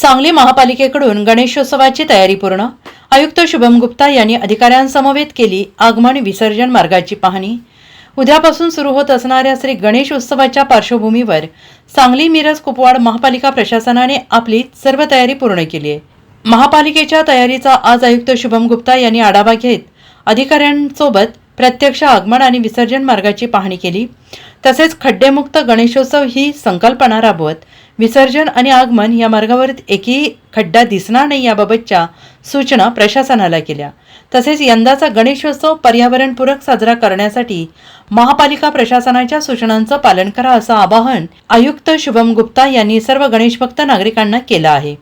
सांगली महापालिकेकडून गणेशोत्सवाची तयारी पूर्ण. आयुक्त शुभम गुप्ता यांनी अधिकाऱ्यांसमवेत केली आगमन विसर्जन मार्गाची पाहणी. उद्यापासून सुरू होत असणाऱ्या श्री गणेश उत्सवाच्या पार्श्वभूमीवर सांगली मिरज कुपवाड महापालिका प्रशासनाने आपली सर्व तयारी पूर्ण केली आहे. महापालिकेच्या तयारीचा आज आयुक्त शुभम गुप्ता यांनी आढावा घेत अधिकाऱ्यांसोबत प्रत्यक्ष आगमन आणि विसर्जन मार्गाची पाहणी केली. तसेच खड्डेमुक्त गणेशोत्सव ही संकल्पना राबवत विसर्जन आणि आगमन या मार्गावर एकही खड्डा दिसणार नाही याबाबतच्या सूचना प्रशासनाला केल्या. तसेच यंदाचा गणेशोत्सव पर्यावरणपूरक साजरा करण्यासाठी महापालिका प्रशासनाच्या सूचनांचं पालन करा असं आवाहन आयुक्त शुभम गुप्ता यांनी सर्व गणेशभक्त नागरिकांना केलं आहे.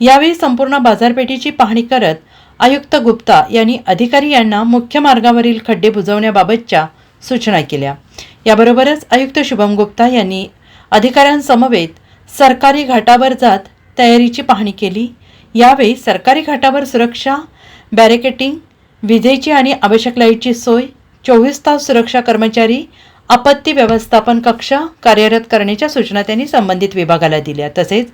यावेळी संपूर्ण बाजारपेठेची पाहणी करत आयुक्त गुप्ता यांनी अधिकारी यांना मुख्य मार्गावरील खड्डे बुजवण्याबाबतच्या सूचना केल्या. याबरोबरच आयुक्त शुभम गुप्ता यांनी अधिकाऱ्यांसमवेत सरकारी घाटावर जात तयारीची पाहणी केली. यावेळी सरकारी घाटावर सुरक्षा बॅरिकेटिंग विजेची आणि आवश्यक लाईटची सोय चोवीस तास सुरक्षा कर्मचारी आपत्ती व्यवस्थापन कक्ष कार्यरत करण्याच्या सूचना त्यांनी संबंधित विभागाला दिल्या. तसेच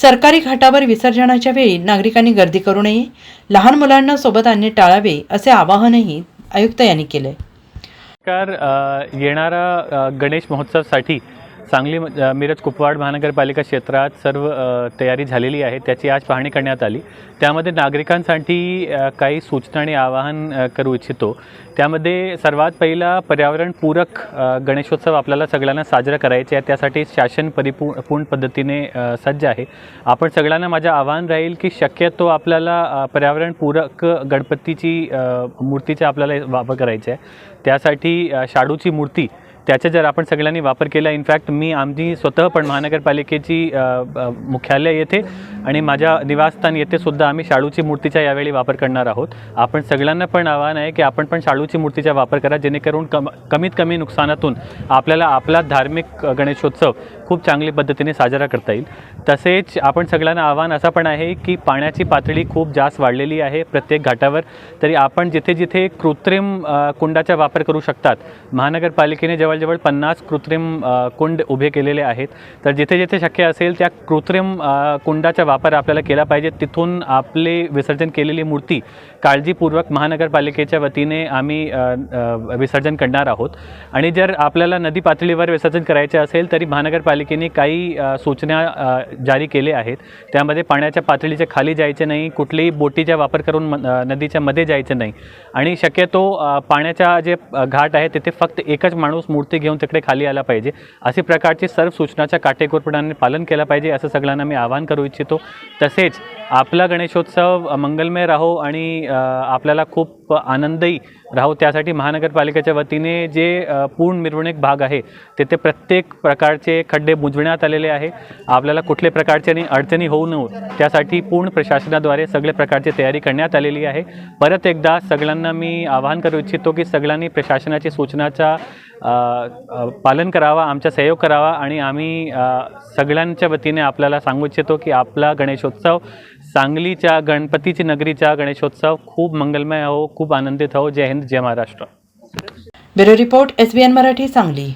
सरकारी घाटावर विसर्जनाच्या वेळी नागरिकांनी गर्दी करू नये लहान मुलांना सोबत आणणे टाळावे असे आवाहनही आयुक्त यांनी केले. नमस्कार येणारा गणेश महोत्सवसाठी सांगली म- मिरज कुपवाड महानगरपालिका क्षेत्रात सर्व तयारी झालेली आहे. त्याची आज पाहणी करण्यात आली. त्यामध्ये नागरिकांसाठी काही सूचना आणि आवाहन करू इच्छितो. त्यामध्ये सर्वात पहिला पर्यावरणपूरक गणेशोत्सव आपल्याला सगळ्यांना साजरा करायचा आहे. त्यासाठी शासन परिपू पूर्ण पद्धतीने सज्ज आहे. आपण सगळ्यांना माझं आव्हान राहील की शक्यतो आपल्याला पर्यावरणपूरक गणपतीची मूर्तीचा आपल्याला वापर करायचा आहे. त्यासाठी शाडूची मूर्ती त्याचा जर आपण सगळ्यांनी वापर केला इनफॅक्ट मी आमची स्वतः पण महानगरपालिकेची मुख्यालय येथे आणि माझ्या निवासस्थान येथे सुद्धा आम्ही शाळूची मूर्तीचा यावेळी वापर करणार आहोत. आपण सगळ्यांना पण आव्हान आहे की आपण पण शाळूची मूर्तीचा वापर करा जेणेकरून कम कमीत कमी नुकसानातून आपल्याला आपला धार्मिक गणेशोत्सव खूप चांगली पद्धतीने साजरा करता येईल. तसेच आपण सगळ्यांना आव्हान असं पण आहे की पाण्याची पातळी खूप जास्त वाढलेली आहे प्रत्येक घाटावर. तरी आपण जिथे जिथे कृत्रिम कुंडाचा वापर करू शकतात महानगरपालिकेने जेव्हा जवळजवळ पन्नास कृत्रिम कुंड उभे केलेले आहेत. तर जिथे जिथे शक्य असेल त्या कृत्रिम कुंडाचा वापर आपल्याला केला पाहिजे. तिथून आपले विसर्जन केलेली मूर्ती काळजीपूर्वक महानगरपालिकेच्या वतीने आम्ही विसर्जन करणार आहोत. आणि जर आपल्याला नदी पातळीवर विसर्जन करायचे असेल तरी महानगरपालिकेने काही सूचना जारी केले आहेत. त्यामध्ये पाण्याच्या पातळीच्या खाली जायचे नाही कुठल्याही बोटीचा वापर करून नदीच्या मध्ये जायचं नाही. आणि शक्यतो पाण्याच्या जे घाट आहे तिथे फक्त एकच माणूस मूर्ती घेऊन तिकडे खाली आला पाहिजे. अशी प्रकारचे सर्व सूचनाच्या काटेकोरपणाने पालन केलं पाहिजे असं सगळ्यांना मी आवाहन करू इच्छितो. तसेच आपला गणेशोत्सव मंगलमय राहो आणि आपल्याला खूप आनंदही राहू. त्यासाठी महानगरपालिकेच्या वतीने जे पूर्ण मिरवणूक भाग आहे तेथे प्रत्येक प्रकारचे खड्डे बुजवण्यात आलेले आहे. आपल्याला कुठल्या प्रकारचे आणि अडचणी होऊ नये. त्यासाठी पूर्ण प्रशासनाद्वारे सगळे प्रकारची तयारी करण्यात आलेली आहे. परत एकदा सगळ्यांना मी आवाहन करू इच्छितो की सगळ्यांनी प्रशासनाची सूचनाचा पालन करावा आमचा सहयोग करावा आणि आम्ही सगळ्यांच्या वतीने आपल्याला सांगू इच्छितो की आपला गणेशोत्सव सांगलीच्या गणपतीची नगरीचा गणेशोत्सव खूप मंगलमय हो खूप आनंदित हो. जय हिंद जय Maharashtra. Bureau report S Marathi Sangli.